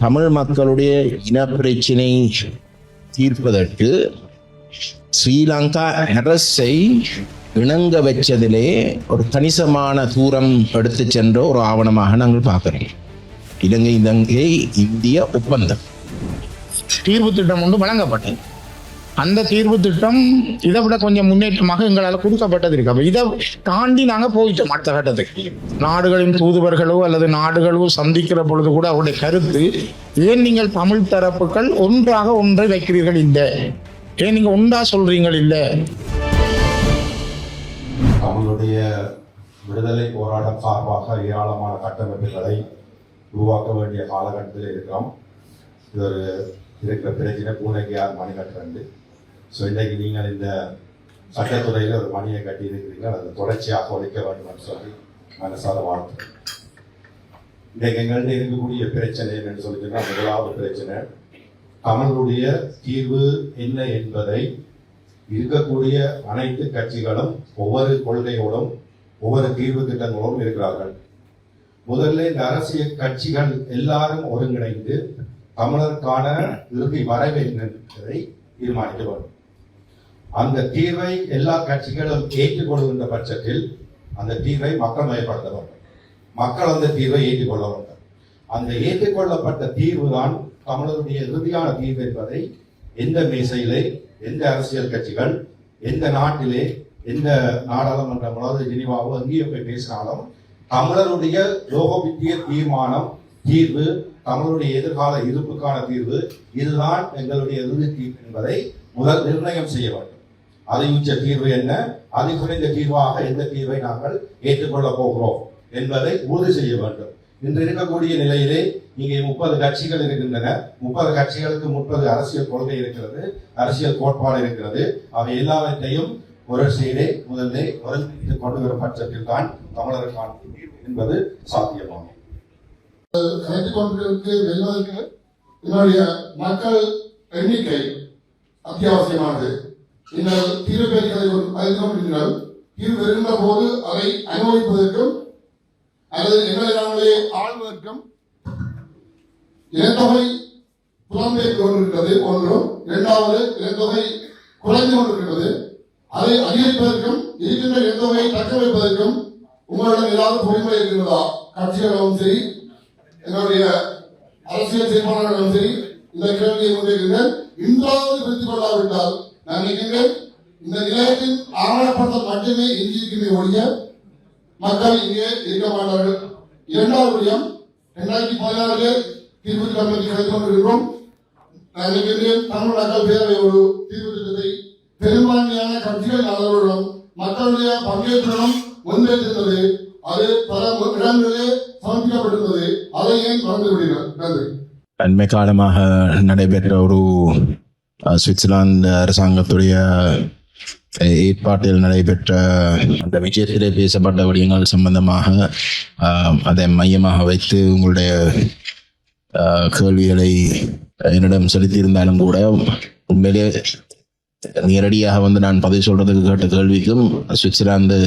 தமிழ் மக்களுடைய இனப்பிரச்சினை தீர்ப்பதற்கு ஸ்ரீலங்கா அரசை இணங்க வச்சதிலே ஒரு கணிசமான தூரம் எடுத்து சென்ற ஒரு ஆவணமாக நாங்கள் பார்க்கிறோம். இலங்கை இலங்கை இந்திய ஒப்பந்தம். தீர்வு திட்டம் ஒன்று வழங்கப்பட்டது. அந்த தீர்வு திட்டம் இதை விட கொஞ்சம் முன்னேற்றமாக எங்களால் கொடுக்கப்பட்டது இருக்கு. இதை தாண்டி நாங்கள் போயிட்டோம் அடுத்த கட்டத்துக்கு. நாடுகளின் தூதுவர்களோ அல்லது நாடுகளோ சந்திக்கிற பொழுது கூட அவருடைய கருத்து ஏன் நீங்கள் தமிழ் தரப்புகள் ஒன்றாக ஒன்றை வைக்கிறீர்கள் இல்லை? ஏன் நீங்கள் ஒன்றா சொல்றீங்கள் இல்லை? தமிழுடைய விடுதலை போராட்டம் சார்பாக ஏராளமான கட்டமைப்புகளை உருவாக்க வேண்டிய காலகட்டத்தில் இருக்கிறோம். இது ஒரு இருக்கிற பிரச்சனை பூனைக்கு யார் மணி ஸோ இன்றைக்கு நீங்கள் இந்த சட்டத்துறையில் ஒரு மணியை கட்டி அதை தொடர்ச்சியாக உழைக்க வேண்டும்னு சொல்லி மனசார வாழ்த்து இன்றைக்கு எங்கள்கிட்ட இருக்கக்கூடிய பிரச்சனை என்னன்னு சொல்லிட்டுன்னா முதலாவது பிரச்சனை தமிழுடைய தீர்வு என்ன என்பதை இருக்கக்கூடிய அனைத்து கட்சிகளும் ஒவ்வொரு கொள்கையோடும் ஒவ்வொரு தீர்வு திட்டங்களோடும் இருக்கிறார்கள். முதல்ல இந்த அரசியல் கட்சிகள் எல்லாரும் ஒருங்கிணைந்து தமிழருக்கான இறுதி வரைவு என்ன தீர்மானிக்க வேண்டும். அந்த தீர்வை எல்லா கட்சிகளும் ஏற்றுக்கொள்கின்ற பட்சத்தில் அந்த தீர்வை மக்கள் மயப்படுத்த வேண்டும். மக்கள் அந்த தீர்வை ஏற்றுக்கொள்ள வேண்டும். அந்த ஏற்றுக்கொள்ளப்பட்ட தீர்வு தான் தமிழருடைய இறுதியான தீர்வு என்பதை எந்த மேசையிலே எந்த அரசியல் கட்சிகள் எந்த நாட்டிலே எந்த நாடாளுமன்ற அல்லது ஜெனிவாவோ எங்கேயோ போய் பேசினாலும் தமிழருடைய லோகவித்திய தீர்மானம் தீர்வு தமிழருடைய எதிர்கால இருப்புக்கான தீர்வு இதுதான் எங்களுடைய இறுதி தீர்வு என்பதை முதல் நிர்ணயம் செய்ய வேண்டும். அதை தீர்வு என்ன? அதை குறைந்த தீர்வாக எந்த தீர்வை நாங்கள் ஏற்றுக்கொள்ளப் போகிறோம் என்பதை உறுதி செய்ய வேண்டும். இன்று இருக்கக்கூடிய நிலையிலே இங்கே முப்பது கட்சிகள் இருக்கின்றன. முப்பது கட்சிகளுக்கு முப்பது அரசியல் கொள்கை இருக்கிறது அரசியல் கோட்பாடு இருக்கிறது. அவை எல்லாவற்றையும் ஒரு சீடே முதல்ல ஒருங்கிணைத்து கொண்டு வரும் பட்சத்தில் தான் தமிழருக்கான தீர்வு என்பது சாத்தியமாகும். கலைத்துக் கொண்டிருக்கு வெல்வதற்கு என்னுடைய மக்கள் எண்ணிக்கை அத்தியாவசியமானது. நீங்கள் தீர்வு பெறுகளை அறிந்துகொண்டிருந்தால் தீர்வு வருகின்ற போது அதை அனுபவிப்பதற்கும் அல்லது எங்களை நாங்களே ஆழ்வதற்கும் இனத்தொகை புலம்பெயர்ந்து கொண்டிருக்கிறது. ஒன்றும் இரண்டாவது இனத்தொகை குறைந்து கொண்டிருக்கிறது. அதை அதிகரிப்பதற்கும் இருக்கின்ற இனத்தொகையை தக்க வைப்பதற்கும் உங்களிடம் ஏதாவது பொறுமை இருக்கிறதா கட்சிகளும் சரி எங்களுடைய அரசியல் தீர்மானங்களும் சரி இந்த கேள்வியை முன்வைக்கிறேன் இன்றாவது பிரித்துக் கொள்ளாவிட்டால் நான் நினைக்கின்றேன் இந்த நிலையத்தின் ஆவணப்படுத்தல் மட்டுமே எஞ்சியிருக்குமே ஒழிய மக்கள் இங்கே இருக்க மாட்டார்கள். இரண்டாவது விடயம் இரண்டாயிரத்தி பதினாறு தீர்வு கமிட்டி கிடைத்துக் கொண்டிருக்கிறோம். நான் நினைக்கின்றேன் தமிழ் மக்கள் பேரவை ஒரு தீர்வு திட்டத்தை பெரும்பான்மையான கட்சிகள் ஆதரவுடன் மக்களுடைய பங்கேற்றுடன் முன்வைத்திருந்தது. அது பல இடங்களிலே சமர்ப்பிக்கப்பட்டிருந்தது. அதை ஏன் மறந்து விடுகிறார் நன்றி. அண்மை காலமாக நடைபெற்ற ஒரு சுவிட்சர்லாந்து அரசாங்கத்துடைய ஏற்பாட்டில் நடைபெற்ற அந்த விஜயத்திலே பேசப்பட்ட விடயங்கள் சம்பந்தமாக அதை மையமாக வைத்து உங்களுடைய கேள்விகளை என்னிடம் செலுத்தியிருந்தாலும் கூட உண்மையிலே நேரடியாக வந்து நான் பதிவு சொல்றதுக்கு கேட்ட கேள்விக்கும் சுவிட்சர்லாந்து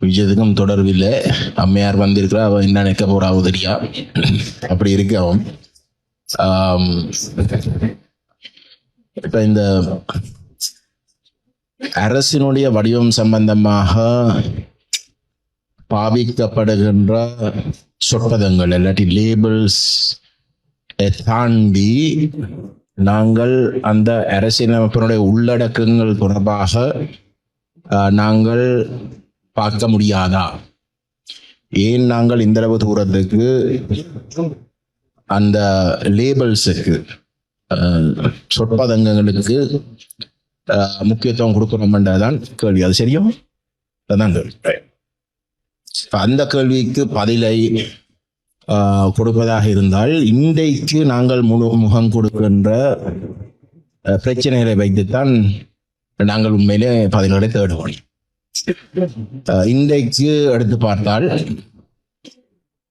விஜயத்துக்கும் தொடர்பில்லை அம்மையார் வந்திருக்கிறா அவன் என்ன நினைக்க போறாவோ தெரியா அப்படி இருக்கு அவன். இப்ப இந்த அரசினுடைய வடிவம் சம்பந்தமாக பாவிக்கப்படுகின்ற சொற்பதங்கள் இல்லாட்டி லேபிள்ஸ் தாண்டி நாங்கள் அந்த அரசியலமைப்பினுடைய உள்ளடக்கங்கள் தொடர்பாக நாங்கள் பார்க்க முடியாதா? ஏன் நாங்கள் இந்த அளவு தூரத்துக்கு அந்த லேபிள்ஸுக்கு சொற்பதங்களுக்கு முக்கியத்துவம் கொடுக்கணும்ன்றதான் கேள்வி. அது சரியா? அதான் கேள்வி. அந்த கேள்விக்கு பதிலை கொடுப்பதாக இருந்தால் இன்றைக்கு நாங்கள் முழு முகம் கொடுக்கின்ற பிரச்சனைகளை வைத்துத்தான் நாங்கள் உண்மையிலே பதில்களை தேடுவோம். அஹ், இன்றைக்கு எடுத்து பார்த்தால்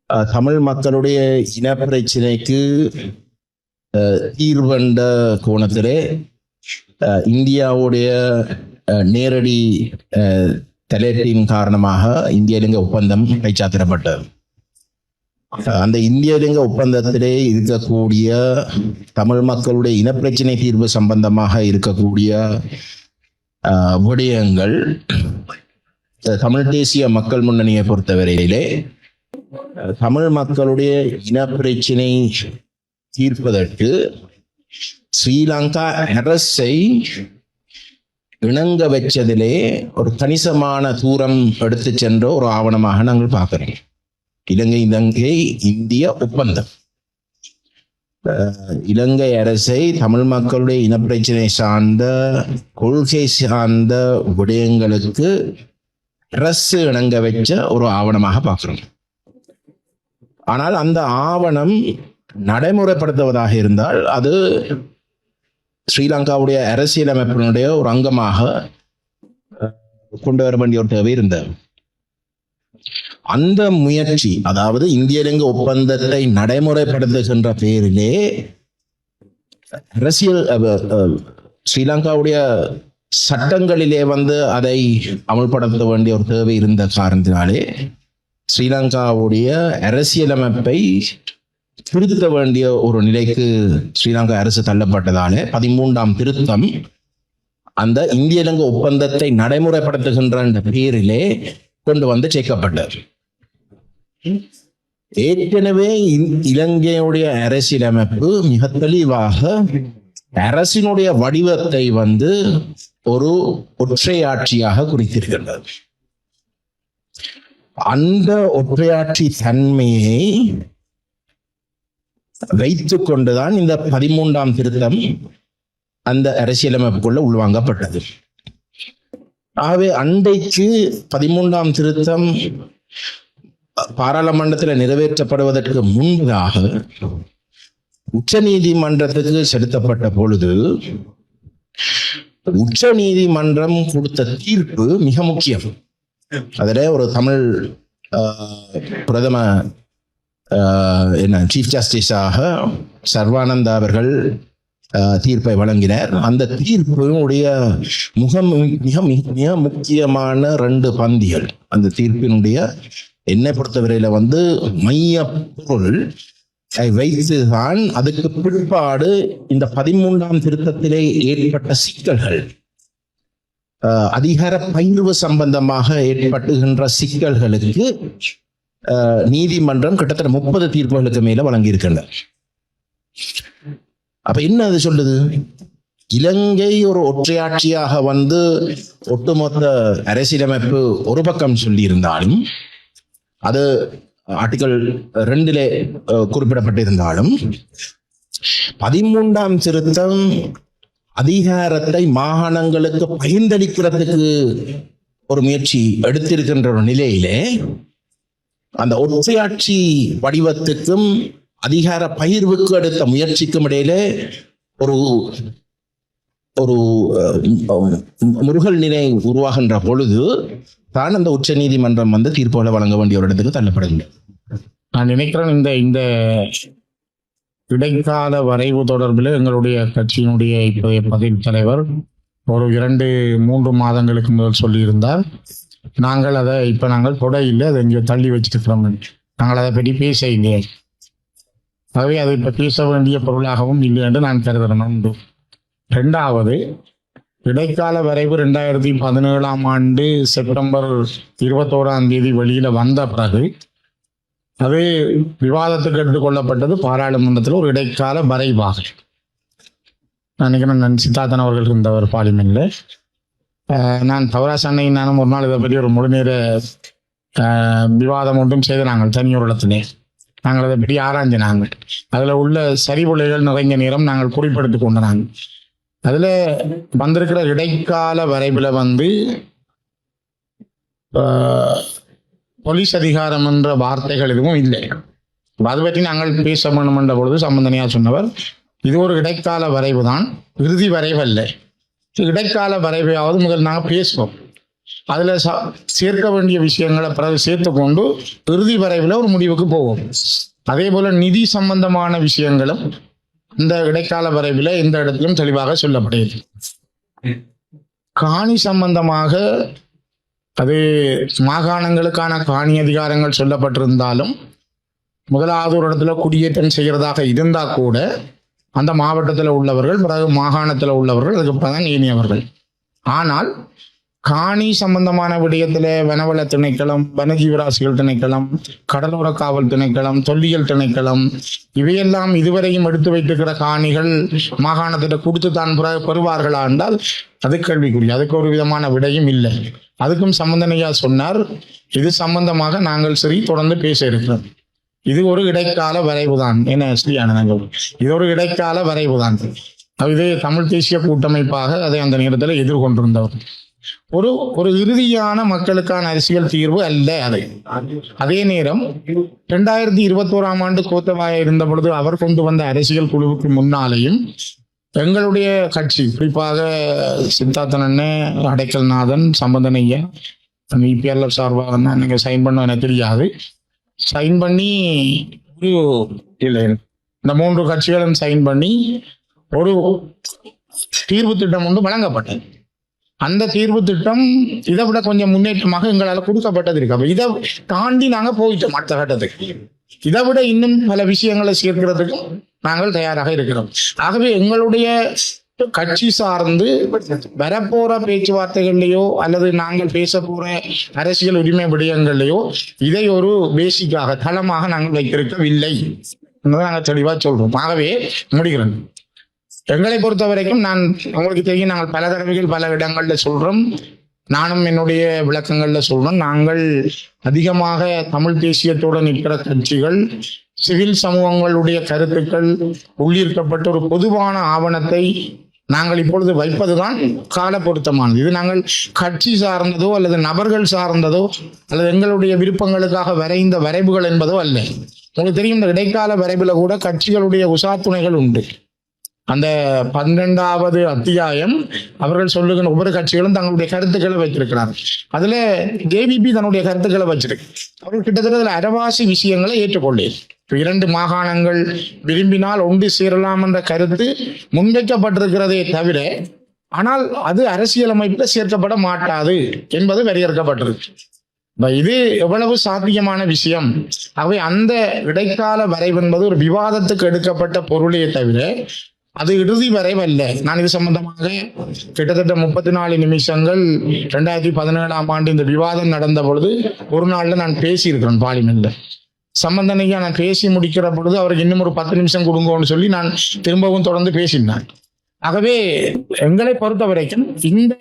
அஹ், தமிழ் மக்களுடைய இன பிரச்சனைக்கு தீர்வண்ட கோணத்திலே அஹ், இந்தியாவுடைய அஹ், நேரடி அஹ், தலையீட்டின் காரணமாக இந்திய இலங்கை ஒப்பந்தம் கைச்சாத்திடப்பட்டது அந்த இந்திய ஒப்பந்தத்திலே இருக்கக்கூடிய தமிழ் மக்களுடைய இனப்பிரச்சனை தீர்வு சம்பந்தமாக இருக்கக்கூடிய ஆஹ், விடயங்கள் தமிழ் தேசிய மக்கள் முன்னணியை பொறுத்தவரையிலே தமிழ் மக்களுடைய இனப்பிரச்சினை தீர்ப்பதற்கு ஸ்ரீலங்கா அரசை இணங்க வச்சதிலே ஒரு கணிசமான தூரம் எடுத்து சென்ற ஒரு ஆவணமாக நாங்கள் பார்க்கிறோம். இலங்கை இலங்கை இந்திய ஒப்பந்தம். அஹ், இலங்கை அரசை தமிழ் மக்களுடைய இனப்பிரச்சனை சார்ந்த கொள்கை சார்ந்த விடயங்களுக்கு அரசு இணங்க வச்ச ஒரு ஆவணமாக பார்க்கிறோம். ஆனால் அந்த ஆவணம் நடைமுறைப்படுத்துவதாக இருந்தால் அது ஸ்ரீலங்காவுடைய அரசியலமைப்பினுடைய ஒரு அங்கமாக கொண்டு வர வேண்டிய ஒரு தேவை இருந்தது. அந்த முயற்சி அதாவது இந்திய இலங்கை ஒப்பந்தத்தை நடைமுறைப்படுத்துகின்ற பேரிலே அரசியல் அஹ், ஸ்ரீலங்காவுடைய சட்டங்களிலே வந்து அதை அமல்படுத்த வேண்டிய ஒரு தேவை இருந்த காரணத்தினாலே ஸ்ரீலங்காவுடைய அரசியலமைப்பை திருத்த வேண்டிய ஒரு நிலைக்கு ஸ்ரீலங்கா அரசு தள்ளப்பட்டதாலே பதிமூன்றாம் திருத்தம் அந்த இந்திய இலங்கை ஒப்பந்தத்தை நடைமுறைப்படுத்துகின்ற அந்த பேரிலே கொண்டு வந்து சேர்க்கப்பட்டது. ஏற்கனவே இந்- இலங்கையுடைய அரசியலமைப்பு மிக தெளிவாக அரசினுடைய வடிவத்தை வந்து ஒரு ஒற்றையாட்சியாக குறித்திருக்கின்றது. அந்த ஒற்றையாட்சி தன்மையை வைத்து கொண்டுதான் இந்த பதிமூன்றாம் திருத்தம் அந்த அரசியலமைப்புக்குள்ள உள்வாங்கப்பட்டது. ஆகவே அண்டைக்கு பதிமூன்றாம் திருத்தம் பாராளுமன்றத்தில் நிறைவேற்றப்படுவதற்கு முன்பதாக உச்ச நீதிமன்றத்துக்கு செலுத்தப்பட்ட பொழுது உச்ச நீதிமன்றம் கொடுத்த தீர்ப்பு மிக முக்கியம். அதில் ஒரு தமிழ் ஆஹ், பிரதம என்ன சீஃப் ஜஸ்டிஸாக சர்வானந்தா அவர்கள் ஆஹ், தீர்ப்பை வழங்கினார். அந்த தீர்ப்பினுடைய முகம் மிக மிக மிக முக்கியமான ரெண்டு பந்திகள். அந்த தீர்ப்பினுடைய என்னை பொறுத்தவரையில வந்து மைய பொருள் வைத்துதான் அதுக்கு பிற்பாடு இந்த பதிமூன்றாம் திருத்தத்திலே ஏற்பட்ட சிக்கல்கள் ஆஹ், அதிகார பகிர்வு சம்பந்தமாக ஏற்பட்டுகின்ற சிக்கல்களுக்கு நீதிமன்றம் கிட்டத்தட்ட முப்பது தீர்ப்புகளுக்கு மேல வழங்கியிருக்கின்றன அப்ப என்ன அது சொல்லுது? இலங்கை ஒரு ஒற்றையாட்சியாக வந்து ஒட்டுமொத்த அரசியலமைப்பு ஒரு பக்கம் சொல்லி இருந்தாலும் அது ஆர்டிகல் ரெண்டிலே குறிப்பிடப்பட்டிருந்தாலும் பதிமூன்றாம் திருத்தம் அதிகாரத்தை மாகாணங்களுக்கு பகிர்ந்தளிக்கிறதுக்கு ஒரு முயற்சி எடுத்திருக்கின்ற ஒரு நிலையிலே அந்த ஒற்றையாட்சி வடிவத்துக்கும் அதிகார பகிர்வுக்கு எடுத்த முயற்சிக்கும் இடையிலே ஒரு ஒரு முருகல் நிலை உருவாகின்ற பொழுது தான் அந்த உச்ச நீதிமன்றம் வந்து தீர்ப்புகளை வழங்க வேண்டிய ஒரு இடத்துக்கு தள்ளப்படுகிறது நான் நினைக்கிறேன் இந்த இந்த இடைக்கால வரைவு தொடர்பில் எங்களுடைய கட்சியினுடைய இப்போதைய பதிவு தலைவர் ஒரு இரண்டு மூன்று மாதங்களுக்கு முதல் சொல்லியிருந்தார். நாங்கள் அதை இப்போ நாங்கள் தொட இல்லை அதை இங்கே தள்ளி வச்சிருக்கிறோம். நாங்கள் அதை பற்றி பேச இல்லையே ஆகவே அதை இப்போ பேச வேண்டிய பொருளாகவும் இல்லை என்று நான் கருதுகிறேன். உண்டு ரெண்டாவது இடைக்கால வரைவு ரெண்டாயிரத்தி பதினேழாம் ஆண்டு செப்டம்பர் இருபத்தோராம் தேதி வெளியில் வந்த பிறகு அது விவாதத்துக்கு எடுத்துக்கொள்ளப்பட்டது பாராளுமன்றத்தில் ஒரு இடைக்கால வரைவாக. நான் நினைக்கிறேன் நான் சித்தார்த்தன் அவர்கள் இருந்தவர் பார்லிமெண்ட்ல நான் சௌராஷ் அன்னை நானும் ஒரு நாள் இதை பற்றி ஒரு முழுநேர விவாதம் ஒன்றும் செய்து நாங்கள் தனியொரு இடத்திலே. நாங்கள் அதை பற்றி ஆராய்ஞ்சு நாங்கள். அதில் உள்ள சரிவுளைகள் நிறைஞ்ச நேரம் நாங்கள் குறிப்பிடுத்து கொண்டு நாங்கள். அதில் வந்திருக்கிற இடைக்கால வரைவில் வந்து போலீஸ் அதிகாரம் என்ற வார்த்தைகள் எதுவும் இல்லை. அது பற்றி நாங்கள் பேச வேண்டும் என்ற பொழுது சம்பந்தனையாக சொன்னவர் இது ஒரு இடைக்கால வரைவு தான் இறுதி வரைவு அல்ல. இடைக்கால வரைவையாவது முதல் நாங்கள் பேசுவோம். அதில் ச சேர்க்க வேண்டிய விஷயங்களை பிறகு சேர்த்து கொண்டு இறுதி வரைவில் ஒரு முடிவுக்கு போவோம். அதே போல் நிதி சம்பந்தமான விஷயங்களும் இந்த இடைக்கால வரைவில் எந்த இடத்திலும் தெளிவாக சொல்லப்படுகிறது காணி சம்பந்தமாக அது மாகாணங்களுக்கான காணி அதிகாரங்கள் சொல்லப்பட்டிருந்தாலும் முதலாவது ஒரு இடத்துல குடியேற்றம் செய்கிறதாக இருந்தால் கூட அந்த மாவட்டத்தில் உள்ளவர்கள் பிறகு மாகாணத்தில் உள்ளவர்கள் அதுக்கப்புறம் தான் ஏனியவர்கள் ஆனால் காணி சம்பந்தமான விடயத்தில் வனவள திணைக்களம் வனஜீவராசிகள் திணைக்களம் கடலோர காவல் திணைக்களம் தொல்லியல் திணைக்களம் இவையெல்லாம் இதுவரையும் எடுத்து வைத்திருக்கிற காணிகள் மாகாணத்திட்ட கொடுத்து தான் பிறகு பெறுவார்களா என்றால் அது கேள்விக்குரிய அதுக்கு ஒரு விதமான விடையும் இல்லை. அதுக்கும் சம்பந்தனையா சொன்னார் இது சம்பந்தமாக நாங்கள் சரி தொடர்ந்து பேச இருக்கிறோம். இது ஒரு இடைக்கால வரைவுதான். என்ன ஸ்ரீ இது ஒரு இடைக்கால வரைவு தான் இது தமிழ் தேசிய கூட்டமைப்பாக அதை அந்த நேரத்தில் எதிர்கொண்டிருந்தவர். ஒரு ஒரு இறுதியான மக்களுக்கான அரசியல் தீர்வு அல்ல அது. அதே நேரம் இரண்டாயிரத்தி இருபத்தோராம் ஆண்டு கோத்தவாய இருந்த பொழுது அவர் கொண்டு வந்த அரசியல் குழுவுக்கு முன்னாலேயும் எங்களுடைய கட்சி குறிப்பாக சித்தார்த்தன் அண்ணன் அடைக்கல்நாதன் சம்பந்தனையா இபிஎல்எஃப் சார்பாக தான் நீங்கள் சைன் பண்ண எனக்கு தெரியாது. சைன் பண்ணி ஒரு இல்லை. இந்த மூன்று கட்சிகளும் சைன் பண்ணி ஒரு தீர்வு திட்டம் ஒன்று வழங்கப்பட்டது. அந்த தீர்வு திட்டம் இதை விட கொஞ்சம் முன்னேற்றமாக எங்களால் கொடுக்கப்பட்டது இருக்கு. அப்போ இதை தாண்டி நாங்கள் போயிட்டோம் அடுத்த கட்டத்துக்கு. இதை விட இன்னும் பல விஷயங்களை சேர்க்கிறதுக்கும் நாங்கள் தயாராக இருக்கிறோம். ஆகவே எங்களுடைய கட்சி சார்ந்து வரப்போற பேச்சுவார்த்தைகள்லையோ அல்லது நாங்கள் பேச போற அரசியல் உரிமை விடயங்கள்லையோ இதை ஒரு பேசிக்காக தளமாக நாங்கள் வைத்திருக்கவில்லை. நாங்கள் தெளிவா சொல்றோம். ஆகவே முடிகிறோம் எங்களை பொறுத்த வரைக்கும் நான் உங்களுக்கு தெரியும் நாங்கள் பல தடவைகள் பல இடங்கள்ல சொல்றோம். நானும் என்னுடைய விளக்கங்கள்ல சொல்றேன் நாங்கள் அதிகமாக தமிழ் தேசியத்தோடு நிற்கிற கட்சிகள் சிவில் சமூகங்களுடைய கருத்துக்கள் உள்ளிருக்கப்பட்ட ஒரு பொதுவான ஆவணத்தை நாங்கள் இப்பொழுது வைப்பதுதான் கால பொருத்தமானது இது நாங்கள் கட்சி சார்ந்ததோ அல்லது நபர்கள் சார்ந்ததோ அல்லது எங்களுடைய விருப்பங்களுக்காக வரைந்த வரைவுகள் என்பதோ அல்ல. உங்களுக்கு தெரியும் இந்த இடைக்கால வரைவில் கூட கட்சிகளுடைய உசாத்துணைகள் உண்டு. அந்த பன்னெண்டாவது அத்தியாயம் அவர்கள் சொல்லுகிற ஒவ்வொரு கட்சிகளும் தங்களுடைய கருத்துக்களை வைத்திருக்கிறார் அதுல ஜேவிபி தன்னுடைய கருத்துக்களை வச்சிருக்கு. அவர்கள் கிட்டத்தட்ட அதுல அரவாசி விஷயங்களை ஏற்றுக்கொள்ளே இரண்டு மாகாணங்கள் விரும்பினால் ஒன்று சேரலாம் என்ற கருத்து முன்வைக்கப்பட்டிருக்கிறதே தவிர ஆனால் அது அரசியலமைப்பில் சேர்க்கப்பட மாட்டாது என்பது வரையறுக்கப்பட்டிருக்கு. இது எவ்வளவு சாத்தியமான விஷயம்? அவை அந்த இடைக்கால வரைவு என்பது ஒரு விவாதத்துக்கு எடுக்கப்பட்ட பொருளே தவிர அது இறுதி வரைவல்ல. நான் இது சம்பந்தமாக கிட்டத்தட்ட முப்பத்தி நாலு நிமிஷங்கள் ரெண்டாயிரத்தி பதினேழாம் ஆண்டு இந்த விவாதம் நடந்த பொழுது ஒரு நாளில் நான் பேசியிருக்கிறேன் பாலிமெண்ட்ல சம்பந்தனையா நான் பேசி முடிக்கிற பொழுது அவருக்கு இன்னும் ஒரு பத்து நிமிஷம் கொடுங்கன்னு சொல்லி நான் திரும்பவும் தொடர்ந்து பேசினேன். ஆகவே எங்களை பொறுத்த வரைக்கும் இந்த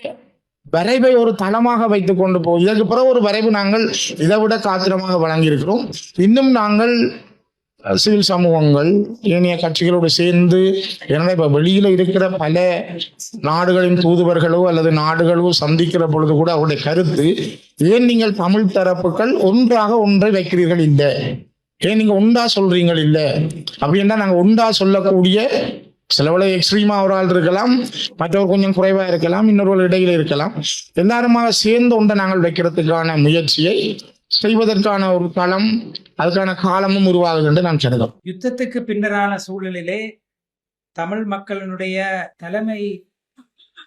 வரைவை ஒரு தளமாக வைத்து கொண்டு போ இதற்கு பிறகு ஒரு வரைவு நாங்கள் இதை விட காத்திரமாக வழங்கியிருக்கிறோம். இன்னும் நாங்கள் சிவில் சமூகங்கள் ஏனைய கட்சிகளோடு சேர்ந்து எனவே இப்ப வெளியில இருக்கிற பல நாடுகளின் தூதுவர்களோ அல்லது நாடுகளோ சந்திக்கிற பொழுது கூட அவருடைய கருத்து ஏன் நீங்கள் தமிழ் தரப்புகள் ஒன்றாக ஒன்றை வைக்கிறீர்கள் இல்லை? ஏன் நீங்க உண்டா சொல்றீங்கள் இல்லை? அப்படின்னா நாங்க உண்டா சொல்லக்கூடிய சிலவளை எக்ஸ்ட்ரீமா ஒரு ஆள் இருக்கலாம் மற்றவர் கொஞ்சம் குறைவா இருக்கலாம் இன்னொரு இடையில இருக்கலாம். எல்லாருமாக சேர்ந்து ஒன்றை நாங்கள் வைக்கிறதுக்கான முயற்சியை செய்வதற்கான ஒரு களம் அதுக்கான காலமும் உருவாகுது என்று நான் கருதும் யுத்தத்துக்கு பின்னரான சூழலிலே தமிழ் மக்களினுடைய தலைமை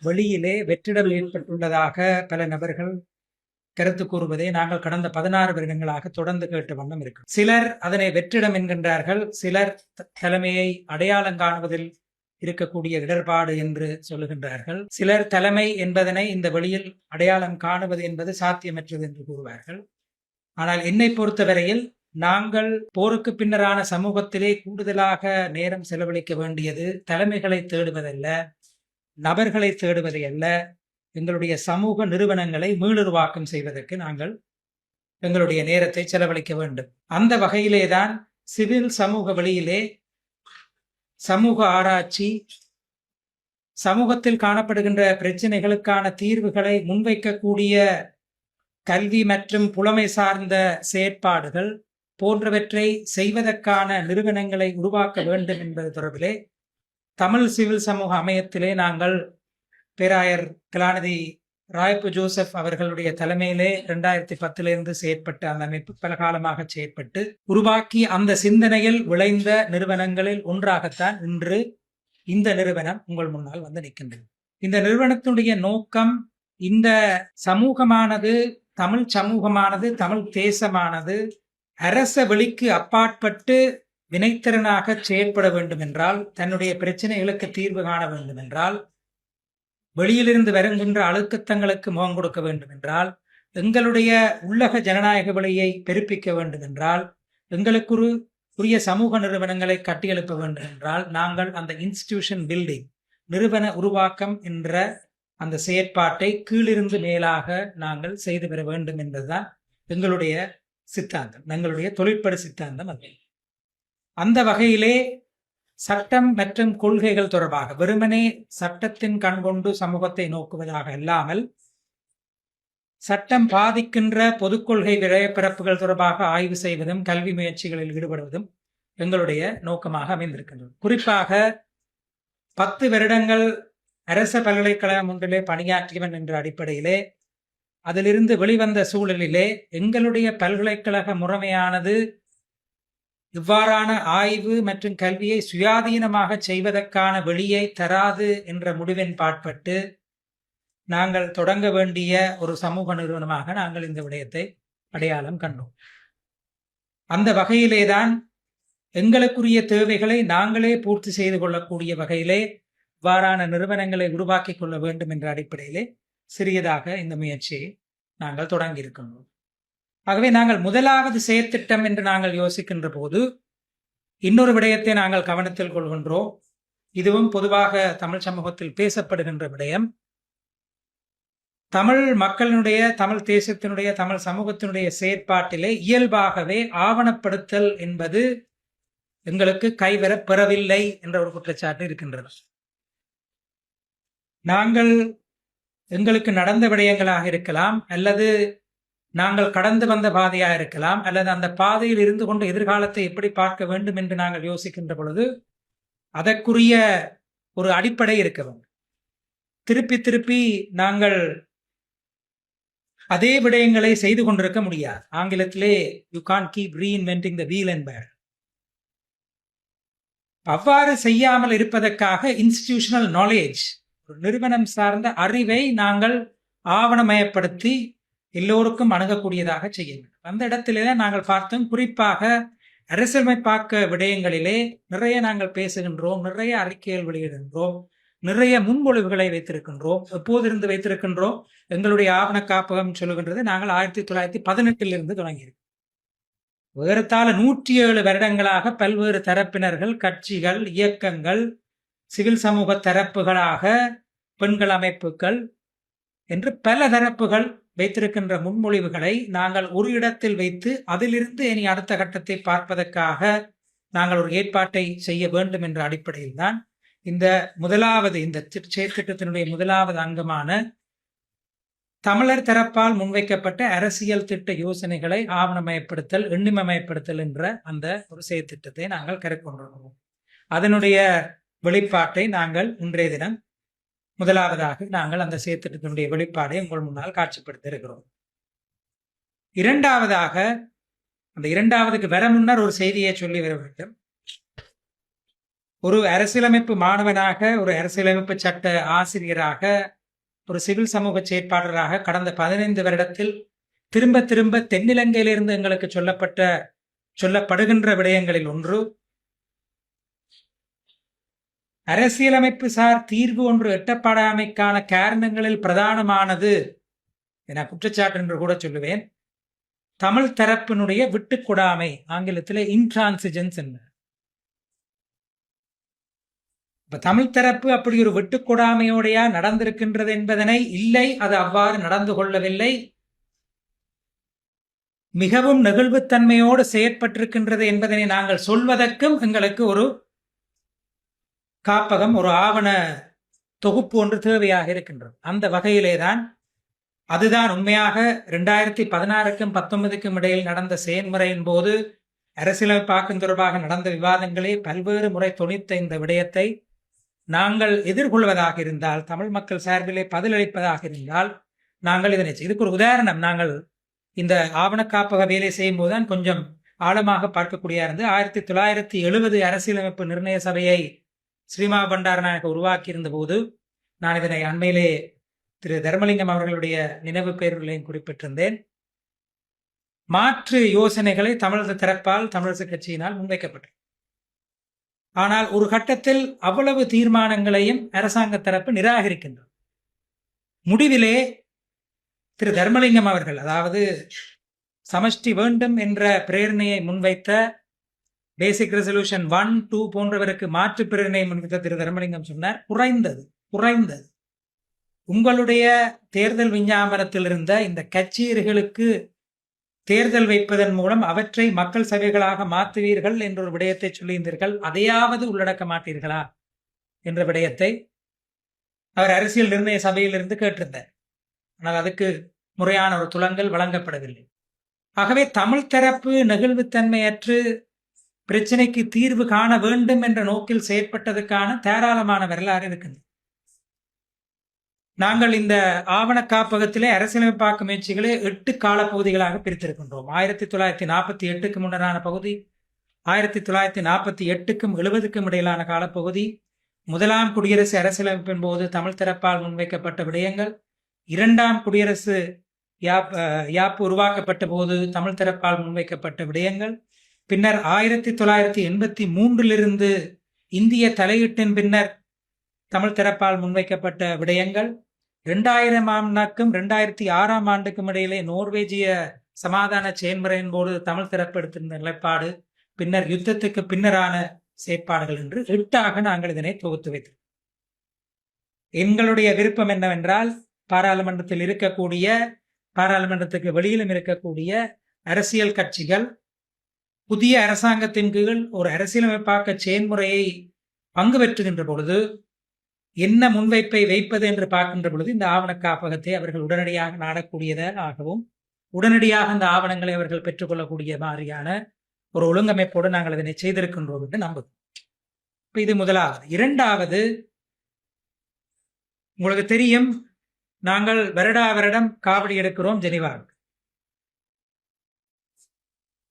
வழியிலே வெற்றிடம் ஏற்பட்டுள்ளதாக பல நபர்கள் கருத்து கூறுவதை நாங்கள் கடந்த பதினாறு வருடங்களாக தொடர்ந்து கேட்டு வண்ணம் இருக்கும் சிலர் அதனை வெற்றிடம் என்கின்றார்கள் சிலர் த- தலைமையை அடையாளம் காணுவதில் இருக்கக்கூடிய இடர்பாடு என்று சொல்லுகின்றார்கள். சிலர் தலைமை என்பதனை இந்த வழியில் அடையாளம் காணுவது என்பது சாத்தியமற்றது என்று கூறுவார்கள். ஆனால் என்னை பொறுத்தவரையில் நாங்கள் போருக்கு பின்னரான சமூகத்திலே கூடுதலாக நேரம் செலவழிக்க வேண்டியது தலைமைகளை தேடுவதல்ல நபர்களை தேடுவதை அல்ல. எங்களுடைய சமூக நிறுவனங்களை மீளுருவாக்கம் செய்வதற்கு நாங்கள் எங்களுடைய நேரத்தை செலவழிக்க வேண்டும். அந்த வகையிலே தான் சிவில் சமூக வழியிலே சமூக ஆராய்ச்சி சமூகத்தில் காணப்படுகின்ற பிரச்சனைகளுக்கான தீர்வுகளை முன்வைக்கக்கூடிய கல்வி மற்றும் புலமை சார்ந்த செயற்பாடுகள் போன்றவற்றை செய்வதற்கான நிறுவனங்களை உருவாக்க வேண்டும் என்பது தொடர்பிலே தமிழ் சிவில் சமூக அமையத்திலே நாங்கள் பேராயர் கலாநிதி ராய்ப்பு ஜோசப் அவர்களுடைய தலைமையிலே இரண்டாயிரத்தி பத்திலிருந்து செயற்பட்டு அந்த அமைப்பு பல காலமாக செயற்பட்டு உருவாக்கி அந்த சிந்தனையில் விளைந்த நிறுவனங்களில் ஒன்றாகத்தான் இன்று இந்த நிறுவனம் உங்கள் முன்னால் வந்து நிற்கின்றது. இந்த நிறுவனத்தினுடைய நோக்கம் இந்த சமூகமானது தமிழ் சமூகமானது தமிழ் தேசமானது அரச வெளிக்கு அப்பாற்பட்டு வினைத்திறனாக செயல்பட வேண்டும் என்றால் தன்னுடைய பிரச்சனைகளுக்கு தீர்வு காண வேண்டும் என்றால் வெளியிலிருந்து வருகின்ற அழுத்தங்களுக்கு முகம் கொடுக்க வேண்டும் என்றால் எங்களுடைய உள்ளக ஜனநாயக வழியை பெருப்பிக்க வேண்டும் என்றால் எங்களுக்கு ஒரு உரிய சமூக நிறுவனங்களை கட்டியெழுப்ப வேண்டும் என்றால் நாங்கள் அந்த இன்ஸ்டிடியூஷன் பில்டிங் நிறுவன உருவாக்கம் என்ற அந்த செயற்பாட்டை கீழிருந்து மேலாக நாங்கள் செய்து பெற வேண்டும் என்பதுதான் எங்களுடைய சித்தாந்தம் எங்களுடைய தொழிற்பட சித்தாந்தம் அது. அந்த வகையிலே சட்டம் மற்றும் கொள்கைகள் தொடர்பாக வெறுமனே சட்டத்தின் கண்கொண்டு சமூகத்தை நோக்குவதாக இல்லாமல் சட்டம் பாதிக்கின்ற பொதுக்கொள்கை விளையப்பிறப்புகள் தொடர்பாக ஆய்வு செய்வதும் கல்வி முயற்சிகளில் ஈடுபடுவதும் எங்களுடைய நோக்கமாக அமைந்திருக்கின்றது. குறிப்பாக பத்து வருடங்கள் அரச பல்கலைக்கழகம் ஒன்றிலே பணியாற்றியவன் என்ற அடிப்படையிலே அதிலிருந்து வெளிவந்த சூழலிலே எங்களுடைய பல்கலைக்கழக முறைமையானது இவ்வாறான ஆய்வு மற்றும் கல்வியை சுயாதீனமாக செய்வதற்கான வெளியை தராது என்ற முடிவின் பாட்பட்டு நாங்கள் தொடங்க வேண்டிய ஒரு சமூக நிறுவனமாக நாங்கள் இந்த விடயத்தை அடையாளம் கண்டோம். அந்த வகையிலேதான் எங்களுக்குரிய தேவைகளை நாங்களே பூர்த்தி செய்து கொள்ளக்கூடிய வகையிலே இவ்வாறான நிறுவனங்களை உருவாக்கிக் கொள்ள வேண்டும் என்ற அடிப்படையிலே சிறியதாக இந்த முயற்சியை நாங்கள் தொடங்கி இருக்கின்றோம் ஆகவே நாங்கள் முதலாவது செயற்திட்டம் என்று நாங்கள் யோசிக்கின்ற போது இன்னொரு விடயத்தை நாங்கள் கவனத்தில் கொள்கின்றோம். இதுவும் பொதுவாக தமிழ் சமூகத்தில் பேசப்படுகின்ற விடயம். தமிழ் மக்களினுடைய தமிழ் தேசத்தினுடைய தமிழ் சமூகத்தினுடைய செயற்பாட்டிலே இயல்பாகவே ஆவணப்படுத்தல் என்பது எங்களுக்கு கைவர பெறவில்லை என்ற ஒரு குற்றச்சாட்டு இருக்கின்றது. நாங்கள் எங்களுக்கு நடந்த விடயங்களாக இருக்கலாம் அல்லது நாங்கள் கடந்து வந்த பாதையாக இருக்கலாம் அல்லது அந்த பாதையில் இருந்து கொண்டு எதிர்காலத்தை எப்படி பார்க்க வேண்டும் என்று நாங்கள் யோசிக்கின்ற பொழுது அதற்குரிய ஒரு அடிப்படை இருக்க வேண்டும். திருப்பி திருப்பி நாங்கள் அதே விடயங்களை செய்து கொண்டிருக்க முடியாது. ஆங்கிலத்திலே you can keep reinventing the wheel என்பர் அவ்வாறு செய்யாமல் இருப்பதற்காக இன்ஸ்டிடியூஷனல் நாலேஜ் நிறுவனம் சார்ந்த அறிவை நாங்கள் ஆவணமயப்படுத்தி எல்லோருக்கும் அணுகக்கூடியதாக செய்ய வேண்டும் அந்த இடத்திலே நாங்கள் பார்த்தோம் குறிப்பாக அரசியலமைப்பாக்க விடயங்களிலே நிறைய நாங்கள் பேசுகின்றோம் நிறைய அறிக்கைகள் வெளியிடுகின்றோம் நிறைய முன்மொழிவுகளை வைத்திருக்கின்றோம் எப்போதிருந்து வைத்திருக்கின்றோம் எங்களுடைய ஆவண காப்பகம் சொல்லுகின்றது நாங்கள் ஆயிரத்தி தொள்ளாயிரத்தி பதினெட்டில் இருந்து தொடங்கியிருக்கோம். வேறத்தாழ நூற்றி ஏழு வருடங்களாக பல்வேறு தரப்பினர்கள் கட்சிகள் இயக்கங்கள் சிவில் சமூக தரப்புகளாக பெண்கள் அமைப்புகள் என்று பல தரப்புகள் வைத்திருக்கின்ற முன்மொழிவுகளை நாங்கள் ஒரு இடத்தில் வைத்து அதிலிருந்து இனி அடுத்த கட்டத்தை பார்ப்பதற்காக நாங்கள் ஒரு ஏற்பாட்டை செய்ய வேண்டும் என்ற அடிப்படையில் தான் இந்த முதலாவது இந்த செயற்திட்டத்தினுடைய முதலாவது அங்கமான தமிழர் தரப்பால் முன்வைக்கப்பட்ட அரசியல் திட்ட யோசனைகளை ஆவணமயப்படுத்தல் எண்ணிமயப்படுத்தல் என்ற அந்த ஒரு செயற்திட்டத்தை நாங்கள் கருக்கொண்டிருக்கிறோம். அதனுடைய வெளிப்பாட்டை நாங்கள் இன்றைய தினம் முதலாவதாக நாங்கள் அந்த சேர்த்திட்டத்தினுடைய வெளிப்பாடை உங்கள் முன்னால் காட்சிப்படுத்த இருக்கிறோம் இரண்டாவதாக அந்த இரண்டாவதுக்கு வர முன்னர் ஒரு செய்தியை சொல்லி வர வேண்டும். ஒரு அரசியலமைப்பு மாணவனாக ஒரு அரசியலமைப்பு சட்ட ஆசிரியராக ஒரு சிவில் சமூக செயற்பாளராக கடந்த பதினைந்து வருடத்தில் திரும்ப திரும்ப தென்னிலங்கையிலிருந்து எங்களுக்கு சொல்லப்பட்ட சொல்லப்படுகின்ற விடயங்களில் ஒன்று அரசியலமைப்பு சார் தீர்வு ஒன்று எட்டப்படாமைக்கான காரணங்களில் பிரதானமானது என குற்றச்சாட்டு என்று கூட சொல்லுவேன். தமிழ் தரப்பினுடைய விட்டுக்கொடாமை ஆங்கிலத்தில் இன்ட்ரான்சிஜென்ஸ் என்ன? இப்ப தமிழ் தரப்பு அப்படி ஒரு விட்டுக்கொடாமையோடையா நடந்திருக்கின்றது என்பதனை இல்லை அது அவ்வாறு நடந்து கொள்ளவில்லை. மிகவும் நெகிழ்வுத்தன்மையோடு செயற்பட்டிருக்கின்றது என்பதனை நாங்கள் சொல்வதற்கும் எங்களுக்கு ஒரு காப்பகம் ஒரு ஆவண தொகுப்பு ஒன்று தேவையாக இருக்கின்றது. அந்த வகையிலே தான் அதுதான் உண்மையாக ரெண்டாயிரத்தி பதினாறுக்கும் பத்தொன்பதுக்கும் இடையில் நடந்த செயல்முறையின் போது அரசியலமைப்பாக்கம் தொடர்பாக நடந்த விவாதங்களே பல்வேறு முறை துணித்த இந்த விடயத்தை நாங்கள் எதிர்கொள்வதாக இருந்தால் தமிழ் மக்கள் சார்பிலே பதிலளிப்பதாக இருந்தால் நாங்கள் இதனை இதுக்கு ஒரு உதாரணம். நாங்கள் இந்த ஆவண காப்பக வேலை செய்யும் போதுதான் கொஞ்சம் ஆழமாக பார்க்கக்கூடிய இருந்து ஆயிரத்தி தொள்ளாயிரத்தி எழுபது அரசியலமைப்பு நிர்ணய சபையை ஸ்ரீமா பண்டாரநாயக உருவாக்கியிருந்த போது நான் இதனை அண்மையிலே திரு தர்மலிங்கம் அவர்களுடைய நினைவு பெயர்களையும் குறிப்பிட்டிருந்தேன். மாற்று யோசனைகளை தமிழக தரப்பால் தமிழரசு கட்சியினால் முன்வைக்கப்பட்டது. ஆனால் ஒரு கட்டத்தில் அவ்வளவு தீர்மானங்களையும் அரசாங்க தரப்பு நிராகரிக்கின்றது. முடிவிலே திரு தர்மலிங்கம் அவர்கள் அதாவது சமஷ்டி வேண்டும் என்ற பிரேரணையை முன்வைத்த பேசிக் ரெசல்யூஷன் ஒன் டூ போன்றவருக்கு மாற்று பிரிவினை முன்வைத்த திரு தர்மலிங்கம் சொன்னார் குறைந்தது குறைந்தது. உங்களுடைய தேர்தல் விஞ்ஞாபனத்தில் இருந்த இந்த கட்சியர்களுக்கு தேர்தல் வைப்பதன் மூலம் அவற்றை மக்கள் சபைகளாக மாற்றுவீர்கள் என்ற ஒரு விடயத்தை சொல்லியிருந்தீர்கள் அதையாவது உள்ளடக்க மாட்டீர்களா? என்ற விடயத்தை அவர் அரசியல் நிர்ணய சபையிலிருந்து கேட்டிருந்தார். ஆனால் அதுக்கு முறையான ஒரு துலங்கல் வழங்கப்படவில்லை. ஆகவே தமிழ் தரப்பு நெகிழ்வுத்தன்மையற்று பிரச்சனைக்கு தீர்வு காண வேண்டும் என்ற நோக்கில் செயற்பட்டதுக்கான தாராளமான வரலாறு இருக்குது நாங்கள் இந்த ஆவண காப்பகத்திலே அரசியலமைப்பாக்க முயற்சிகளை எட்டு காலப்பகுதிகளாக பிரித்திருக்கின்றோம். ஆயிரத்தி தொள்ளாயிரத்தி நாற்பத்தி எட்டுக்கு முன்னரான பகுதி ஆயிரத்தி தொள்ளாயிரத்தி நாற்பத்தி எட்டுக்கும் எழுபதுக்கும் இடையிலான காலப்பகுதி முதலாம் குடியரசு அரசியலமைப்பின் போது தமிழ் தரப்பால் முன்வைக்கப்பட்ட விடயங்கள் இரண்டாம் குடியரசு யாப் அஹ், யாப்பு உருவாக்கப்பட்ட போது தமிழ் தரப்பால் முன்வைக்கப்பட்ட விடயங்கள் பின்னர் ஆயிரத்தி தொள்ளாயிரத்தி எண்பத்தி மூன்றிலிருந்து இந்திய தலையீட்டின் பின்னர் தமிழ் தரப்பால் முன்வைக்கப்பட்ட விடயங்கள் இரண்டாயிரம் ஆண்டுக்கும் இரண்டாயிரத்தி ஆறாம் ஆண்டுக்கும் இடையிலே நோர்வேஜிய சமாதான செயன்முறையின் போது தமிழ் தரப்பு எடுத்திருந்த நிலைப்பாடு பின்னர் யுத்தத்துக்கு பின்னரான செயற்பாடுகள் என்று எட்டாக நாங்கள் இதனை தொகுத்து வைத்தோம். எங்களுடைய விருப்பம் என்னவென்றால் பாராளுமன்றத்தில் இருக்கக்கூடிய பாராளுமன்றத்துக்கு வெளியிலும் இருக்கக்கூடிய அரசியல் கட்சிகள் புதிய அரசாங்கத்தின் கீழ் ஒரு அரசியலமைப்பாக்க செயல்முறையை பங்கு பெற்றுகின்ற பொழுது என்ன முன்வைப்பை வைப்பது என்று பார்க்கின்ற பொழுது இந்த ஆவண காப்பகத்தை அவர்கள் உடனடியாக நாடக்கூடியதாகவும் உடனடியாக அந்த ஆவணங்களை அவர்கள் பெற்றுக்கொள்ளக்கூடிய மாதிரியான ஒரு ஒழுங்கமைப்போடு நாங்கள் இதனை செய்திருக்கின்றோம் என்று நம்புகிறோம். இது முதலாவது. இரண்டாவது உங்களுக்கு தெரியும் நாங்கள் வருடா வருடம் காவடி எடுக்கிறோம் ஜெனிவாவுக்கு.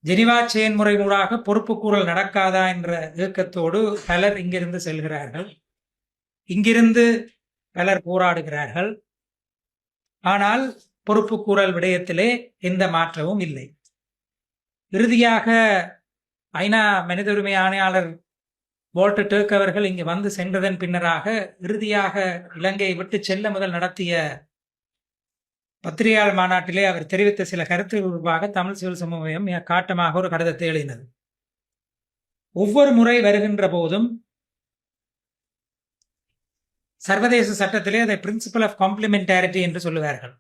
ஜெனிவா செயன்முறை ஊடாக பொறுப்புக்கூறல் நடக்காதா என்ற இயக்கத்தோடு பலர் இங்கிருந்து செல்கிறார்கள். இங்கிருந்து பலர் போராடுகிறார்கள். ஆனால் பொறுப்புக்கூறல் விடயத்திலே எந்த மாற்றமும் இல்லை. இறுதியாக ஐநா மனித உரிமை ஆணையாளர் போல்ட் டேக் அவர்கள் இங்கு வந்து சென்றதன் பின்னராக இறுதியாக இலங்கையை விட்டு செல்ல முதல் நடத்திய பத்திரிகையாளர் மாநாட்டிலே அவர் தெரிவித்த சில கருத்து உருவாக தமிழ் சிவில் சமூகம் மிக காட்டமாக ஒரு கடிதத்தை எழுதினது. ஒவ்வொரு முறை வருகின்ற போதும் சர்வதேச சட்டத்திலே அதை பிரின்சிபல் ஆஃப் காம்ப்ளிமெண்டாரிட்டி என்று சொல்லுவார்கள்.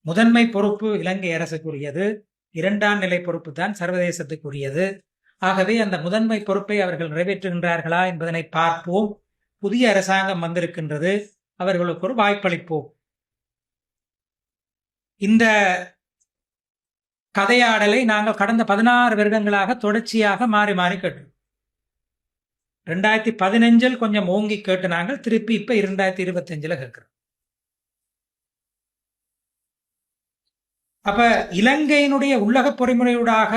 முதன்மை பொறுப்பு இலங்கை அரசுக்குரியது இரண்டாம் நிலை பொறுப்பு தான் சர்வதேசத்துக்குரியது. ஆகவே அந்த முதன்மை பொறுப்பை அவர்கள் நிறைவேற்றுகின்றார்களா என்பதனை பார்ப்போம். புதிய அரசாங்கம் வந்திருக்கின்றது அவர்களுக்கு ஒரு வாய்ப்பளிப்போம். இந்த கதையாடலை நாங்கள் கடந்த பதினாறு வருடங்களாக தொடர்ச்சியாக மாறி மாறி கேட்டோம். ரெண்டாயிரத்தி பதினஞ்சில் கொஞ்சம் ஓங்கி கேட்டு நாங்கள் திருப்பி இப்ப இரண்டாயிரத்தி இருபத்தஞ்சில் கேட்குறோம். கேட்கிறோம் அப்ப இலங்கையினுடைய உள்ளக பொறிமுறையூடாக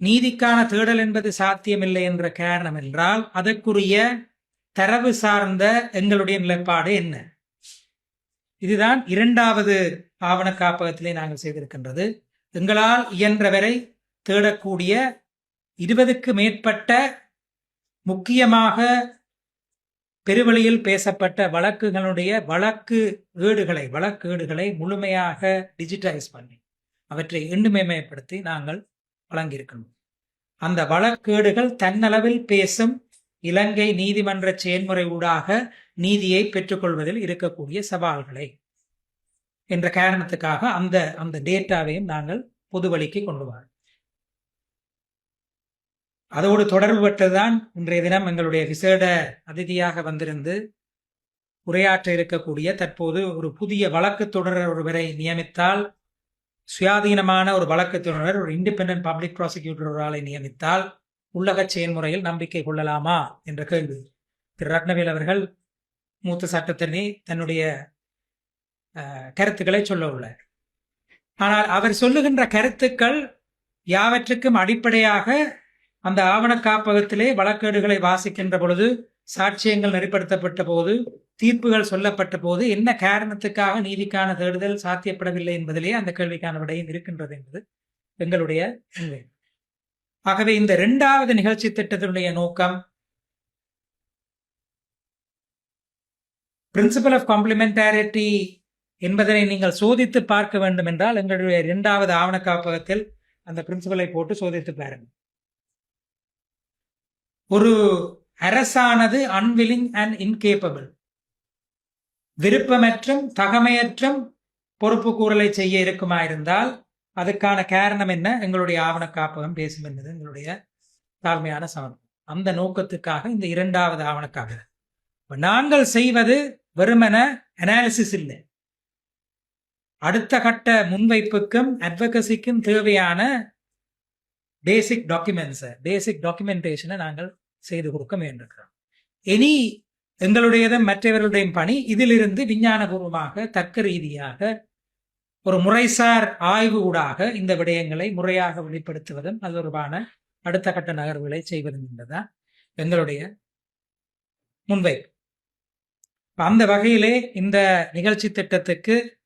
நீதிக்கான தேடல் என்பது சாத்தியமில்லை என்ற காரணம் என்றால் அதற்குரிய தரவு சார்ந்த எங்களுடைய நிலைப்பாடு என்ன? இதுதான் இரண்டாவது ஆவண காப்பகத்திலே நாங்கள் செய்திருக்கின்றது. எங்களால் இயன்றவரை தேடக்கூடிய இருபதுக்கு மேற்பட்ட முக்கியமாக பெருவழியில் பேசப்பட்ட வழக்குகளுடைய வழக்கு ஏடுகளை வழக்கேடுகளை முழுமையாக டிஜிட்டைஸ் பண்ணி அவற்றை எண்ணுமைமயப்படுத்தி நாங்கள் வழங்கியிருக்கின்றோம். அந்த வழக்கேடுகள் தன்னளவில் பேசும் இலங்கை நீதிமன்ற செயல்முறை ஊடாக நீதியை பெற்றுக்கொள்வதில் இருக்கக்கூடிய சவால்களை என்ற காரணத்துக்காக அந்த அந்த டேட்டாவையும் நாங்கள் பொது வழிக்கு கொண்டு வரோம். அதோடு தொடர்புபட்டுதான் இன்றைய தினம் எங்களுடைய விசேட அதிதியாக வந்திருந்து உரையாற்ற இருக்கக்கூடிய தற்போது ஒரு புதிய வழக்கு தொடரர் ஒருவரை நியமித்தால் சுயாதீனமான ஒரு வழக்கு தொடரர் ஒரு இண்டிபெண்டன்ட் பப்ளிக் ப்ராசிக்யூட்டர் ஒரு ஆளை நியமித்தால் உள்ளக செயல்முறையில் நம்பிக்கை கொள்ளலாமா? என்ற கேள்வி. திரு ரத்னவேல் அவர்கள் மூத்த சட்டத்தரணி தன்னுடைய கருத்துக்களை சொல்ல உள்ளார். ஆனால் அவர் சொல்லுகின்ற கருத்துக்கள் யாவற்றுக்கும் அடிப்படையாக அந்த ஆவண காப்பகத்திலே வழக்கேடுகளை வாசிக்கின்ற பொழுது சாட்சியங்கள் நெறிப்படுத்தப்பட்ட போது தீர்ப்புகள் சொல்லப்பட்ட போது என்ன காரணத்துக்காக நீதிக்கான தேடுதல் சாத்தியப்படவில்லை என்பதிலே அந்த கேள்விக்கான விடையும் இருக்கின்றது என்பது எங்களுடைய ஆகவே இந்த இரண்டாவது நிகழ்ச்சி திட்டத்தினுடைய நோக்கம் பிரின்சிபல் ஆஃப் காம்ப்ளிமெண்டாரிட்டி என்பதனை நீங்கள் சோதித்து பார்க்க வேண்டும் என்றால் எங்களுடைய இரண்டாவது ஆவண காப்பகத்தில் அந்த பிரின்சிபலை போட்டு சோதித்து பாருங்கள் ஒரு அரசானது அன்வில்லிங் அண்ட் இன்கேப்பபிள் விருப்பமற்றும் தகமையற்றும் பொறுப்பு கூறலை செய்ய இருக்குமா இருந்தால் அதுக்கான காரணம் என்ன? எங்களுடைய ஆவண காப்பகம் பேசும் என்பது எங்களுடைய தாழ்மையான சமம் அந்த நோக்கத்துக்காக இந்த இரண்டாவது ஆவண காப்பகம் நாங்கள் செய்வது வெறுமன அனாலிசிஸ் இல்லை. அடுத்த கட்ட முன்வைப்புக்கும் அட்வகசிக்கும் தேவையான பேசிக் டாக்குமெண்ட்ஸை பேசிக் டாக்குமெண்டேஷனை நாங்கள் செய்து கொடுக்க முயன்றிருக்கிறோம். இனி எங்களுடையதும் மற்றவர்களுடைய பணி இதிலிருந்து விஞ்ஞானபூர்வமாக தர்க்க ரீதியாக ஒரு முறைசார் ஆய்வு ஊடாக இந்த விடயங்களை முறையாக வெளிப்படுத்துவதும் அது தொடர்பான அடுத்த கட்ட நகர்வுகளை செய்வதும் என்பதுதான் எங்களுடைய முன்வைப்பு. அந்த வகையிலே இந்த நிகழ்ச்சி திட்டத்துக்கு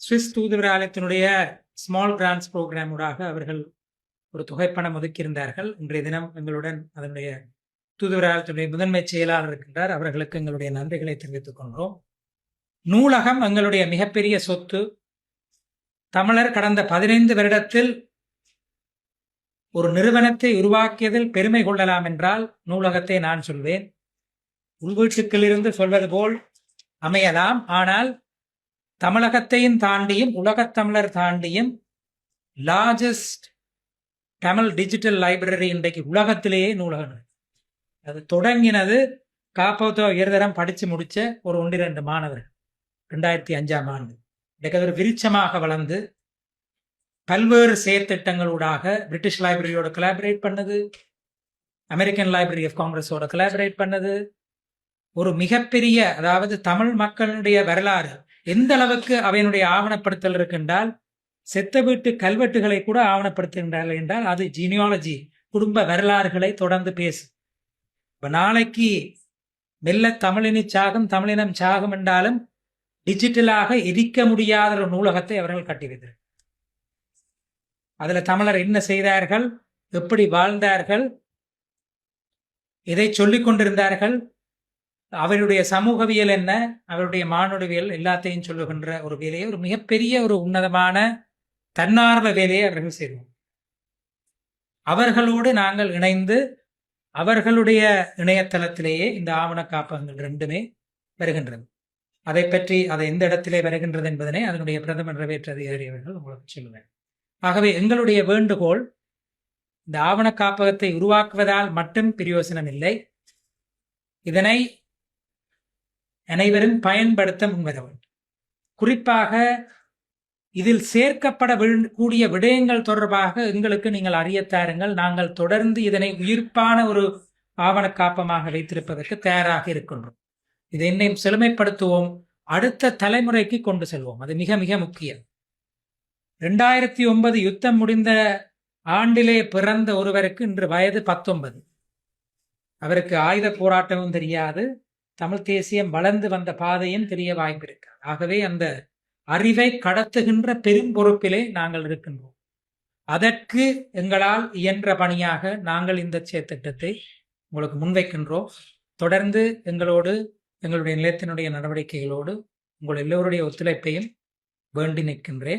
சுவிஸ் தூதுவராலயத்தினுடைய ஸ்மால் கிராண்ட்ஸ் ப்ரோக்ராமுடாக அவர்கள் ஒரு தொகைப்பணம் ஒதுக்கியிருந்தார்கள். இன்றைய தினம் எங்களுடன் அதனுடைய தூதுவராலயத்தினுடைய முதன்மை செயலாளர் இருக்கின்றார். அவர்களுக்கு எங்களுடைய நன்றிகளை தெரிவித்துக் கொள்கிறோம். நூலகம் எங்களுடைய மிகப்பெரிய சொத்து. தமிழர் கடந்த பதினைந்து வருடத்தில் ஒரு நிறுவனத்தை உருவாக்கியதில் பெருமை கொள்ளலாம் என்றால் நூலகத்தை நான் சொல்வேன். உள்வீட்டுக்களிலிருந்து சொல்வது போல் அமையலாம். ஆனால் தமிழகத்தையும் தாண்டியும் உலகத் தமிழர் தாண்டியும் லார்ஜஸ்ட் தமிழ் டிஜிட்டல் லைப்ரரி இன்றைக்கு உலகத்திலேயே நூலகம் அது தொடங்கினது காப்போத்தோ இருதரம் படித்து முடித்த ஒரு ஒன்று மாணவர் மாணவர்கள் ரெண்டாயிரத்தி அஞ்சாம் ஆண்டு. இன்றைக்கு அது ஒரு விருச்சமாக வளர்ந்து பல்வேறு செயற்திட்டங்களூடாக பிரிட்டிஷ் லைப்ரரியோட கொலாபரேட் பண்ணது. அமெரிக்கன் லைப்ரரி ஆஃப் காங்கிரஸோட கொலாபரேட் பண்ணது. ஒரு மிகப்பெரிய அதாவது தமிழ் மக்களுடைய வரலாறு எந்த அளவுக்கு அவையினுடைய ஆவணப்படுத்தல் இருக்கின்றால் செத்த வீட்டு கல்வெட்டுகளை கூட ஆவணப்படுத்துகின்றார்கள் என்றால் அது ஜீனியாலஜி குடும்ப வரலாறுகளை தொடர்ந்து பேசும் இப்போ நாளைக்கு மெல்ல தமிழினி சாகம் தமிழினம் சாகும் என்றாலும் டிஜிட்டலாக எரிக்க முடியாத ஒரு நூலகத்தை அவர்கள் கட்டி வைத்திருக்கிறார் தமிழர் என்ன செய்தார்கள் எப்படி வாழ்ந்தார்கள் எதை சொல்லிக் கொண்டிருந்தார்கள் அவருடைய சமூகவியல் என்ன? அவருடைய மானுடவியல் எல்லாத்தையும் சொல்லுகின்ற ஒரு வேலையை ஒரு மிகப்பெரிய ஒரு உன்னதமான தன்னார்வ வேலையை அவர்கள் செய்வோம் அவர்களோடு நாங்கள் இணைந்து அவர்களுடைய இணையதளத்திலேயே இந்த ஆவண காப்பகங்கள் ரெண்டுமே வருகின்றது. அதை பற்றி அதை எந்த இடத்திலே வருகின்றது என்பதனை அதனுடைய பிரதமர் நிறைவேற்ற அதிகாரி அவர்கள் உங்களுக்கு சொல்லுவேன். ஆகவே எங்களுடைய வேண்டுகோள் இந்த ஆவண காப்பகத்தை உருவாக்குவதால் மட்டும் பிரயோசனம் இல்லை இதனை அனைவரும் பயன்படுத்த முன்வர வேண்டும். குறிப்பாக இதில் சேர்க்கப்பட கூடிய விடயங்கள் தொடர்பாக எங்களுக்கு நீங்கள் அறியத்தாருங்கள் நாங்கள் தொடர்ந்து இதனை உயிர்ப்பான ஒரு ஆவண காப்பமாக வைத்திருப்பதற்கு தயாராக இருக்கின்றோம். இதை இன்னும் செழுமைப்படுத்துவோம். அடுத்த தலைமுறைக்கு கொண்டு செல்வோம். அது மிக மிக முக்கியம். ரெண்டாயிரத்தி ஒன்பது யுத்தம் முடிந்த ஆண்டிலே பிறந்த ஒருவருக்கு இன்று வயது பத்தொன்பது. அவருக்கு ஆயுத போராட்டமும் தெரியாது. தமிழ் தேசியம் வளர்ந்து வந்த பாதையும் தெரிய வாய்ப்பிருக்கு ஆகவே அந்த அறிவை கடத்துகின்ற பெரும் பொறுப்பிலே நாங்கள் இருக்கின்றோம். அதற்கு எங்களால் இயன்ற பணியாக நாங்கள் இந்த செயற்திட்டத்தை உங்களுக்கு முன்வைக்கின்றோம். தொடர்ந்து எங்களோடு எங்களுடைய நிலையத்தினுடைய நடவடிக்கைகளோடு உங்கள் எல்லோருடைய ஒத்துழைப்பையும் வேண்டி நிற்கின்றேன்.